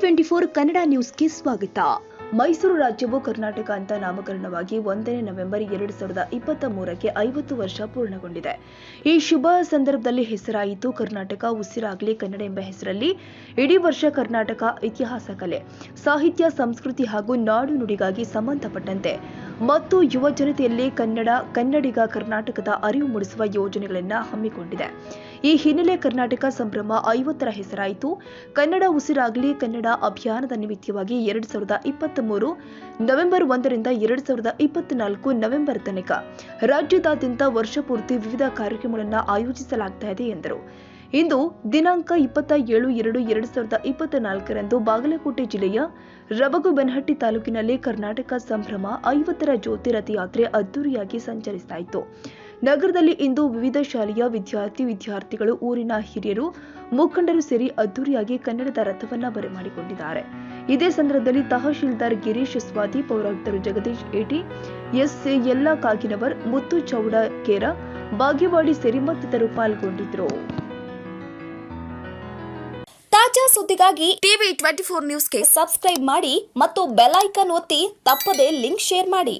Twenty four Kannada ನ್ಯೂಸ್ಗೆ ಸ್ವಾಗತ. ಮೈಸೂರು ರಾಜ್ಯವು ಕರ್ನಾಟಕ ಅಂತ ನಾಮಕರಣವಾಗಿ ಒಂದನೇ ನವೆಂಬರ್ ಎರಡು ಸಾವಿರದ ಇಪ್ಪತ್ತ ಮೂರಕ್ಕೆ ಐವತ್ತು ವರ್ಷ ಪೂರ್ಣಗೊಂಡಿದೆ. ಈ ಶುಭ ಸಂದರ್ಭದಲ್ಲಿ ಹೆಸರಾಯಿತು ಕರ್ನಾಟಕ, ಉಸಿರಾಗಲಿ ಕನ್ನಡ ಎಂಬ ಹೆಸರಲ್ಲಿ. ಇಡೀ ವರ್ಷ ಕರ್ನಾಟಕ ಇತಿಹಾಸ ಕಲೆ, ಸಾಹಿತ್ಯ, ಸಂಸ್ಕೃತಿ ಹಾಗೂ ನಾಡು ನುಡಿಗಾಗಿ ಸಂಬಂಧಪಟ್ಟಂತೆ. ಮತ್ತು ಯುವ ಜನತೆಯಲ್ಲಿ ಕನ್ನಡ, ಕನ್ನಡಿಗ ಕರ್ನಾಟಕದ ಅರಿವು ಮೂಡಿಸುವ ಯೋಜನೆಗಳನ್ನು ಹಮ್ಮಿಕೊಂಡಿದೆ. ಈ ಹಿನ್ನೆಲೆ ಕರ್ನಾಟಕ ಸಂಭ್ರಮ ಐವತ್ತರ ಹೆಸರಾಯಿತು. ಕನ್ನಡ ಉಸಿರಾಗಲಿ ಕನ್ನಡ ಅಭಿಯಾನದ ನಿಮಿತ್ತವಾಗಿ ಎರಡು ಸಾವಿರದ ಇಪ್ಪತ್ತ್ ಮೂರು ನವೆಂಬರ್ ಒಂದರಿಂದ ಎರಡ್ ಸಾವಿರದ ಇಪ್ಪತ್ನಾಲ್ಕು ನವೆಂಬರ್ ತನಕ. ರಾಜ್ಯದಾದ್ಯಂತ ವರ್ಷಪೂರ್ತಿ ವಿವಿಧ ಕಾರ್ಯಕ್ರಮಗಳನ್ನು ಆಯೋಜಿಸಲಾಗ್ತಾ ಇದೆ ಎಂದರು. ಇಂದು ದಿನಾಂಕ ಇಪ್ಪತ್ತ ಏಳು ಎರಡು ಎರಡ್ ಸಾವಿರದ ಇಪ್ಪತ್ತ ನಾಲ್ಕರಂದು ಬಾಗಲಕೋಟೆ ಜಿಲ್ಲೆಯ ರಬಗುಬೆನಹಟ್ಟಿ ತಾಲೂಕಿನಲ್ಲಿ ಕರ್ನಾಟಕ ಸಂಭ್ರಮ ಐವತ್ತರ ಜ್ಯೋತಿ ರಥಯಾತ್ರೆ ಅದ್ದೂರಿಯಾಗಿ ಸಂಚರಿಸಲಾಯಿತು ನಗರದಲ್ಲಿ ಇಂದು ವಿವಿಧ ಶಾಲೆಯ ವಿದ್ಯಾರ್ಥಿ ವಿದ್ಯಾರ್ಥಿಗಳು, ಊರಿನ ಹಿರಿಯರು, ಮುಖಂಡರು ಸೇರಿ ಅದ್ದೂರಿಯಾಗಿ ಕನ್ನಡದ ರಥವನ್ನ ಬರಮಾಡಿಕೊಂಡಿದ್ದಾರೆ ಇದೇ ಸಂದರ್ಭದಲ್ಲಿ ತಹಶೀಲ್ದಾರ್ ಗಿರೀಶ್ ಸ್ವಾತಿ, ಪೌರಾಯುಕ್ತರು ಜಗದೀಶ್ ಏಟಿ ಎಸ್ ಎಲ್ಲಾ ಕಾಗಿನವರ್, ಮುತ್ತು ಚೌಡಕೇರ ಭಾಗ್ಯವಾಡಿ ಸೇರಿ ಮತ್ತಿತರರು ಪಾಲ್ಗೊಂಡಿದ್ದರು. ತಾಜಾ ಸುದ್ದಿಗಾಗಿ ಟಿವಿ ಟ್ವೆಂಟಿ ಫೋರ್ ನ್ಯೂಸ್ಗೆ ಸಬ್ಸ್ಕ್ರೈಬ್ ಮಾಡಿ ಮತ್ತು ಬೆಲ್ ಐಕನ್ ಒತ್ತಿ ತಪ್ಪದೇ ಲಿಂಕ್ ಶೇರ್ ಮಾಡಿ.